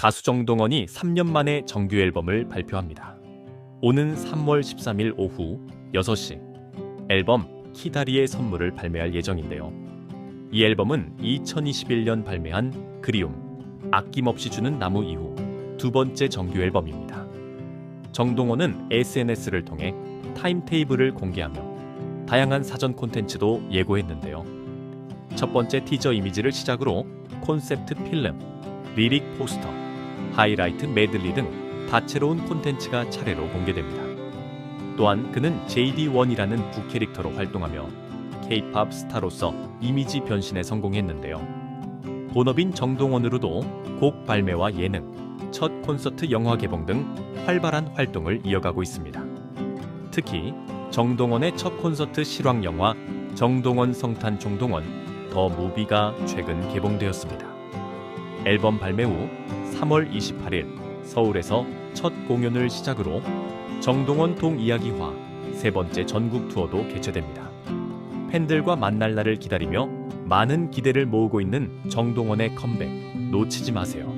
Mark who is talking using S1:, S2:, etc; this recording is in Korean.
S1: 가수 정동원이 3년 만에 정규 앨범을 발표합니다. 오는 3월 13일 오후 6시 앨범 키다리의 선물을 발매할 예정인데요. 이 앨범은 2021년 발매한 그리움, 아낌없이 주는 나무 이후 두 번째 정규 앨범입니다. 정동원은 SNS를 통해 타임테이블을 공개하며 다양한 사전 콘텐츠도 예고했는데요. 첫 번째 티저 이미지를 시작으로 콘셉트 필름, 리릭 포스터, 하이라이트 메들리 등 다채로운 콘텐츠가 차례로 공개됩니다. 또한 그는 JD1이라는 부캐릭터로 활동하며 K-팝 스타로서 이미지 변신에 성공했는데요. 본업인 정동원으로도 곡 발매와 예능, 첫 콘서트 영화 개봉 등 활발한 활동을 이어가고 있습니다. 특히 정동원의 첫 콘서트 실황 영화 정동원 성탄 종동원 더 무비가 최근 개봉되었습니다. 앨범 발매 후 3월 28일 서울에서 첫 공연을 시작으로 정동원 동이야기화 세 번째 전국 투어도 개최됩니다. 팬들과 만날 날을 기다리며 많은 기대를 모으고 있는 정동원의 컴백 놓치지 마세요.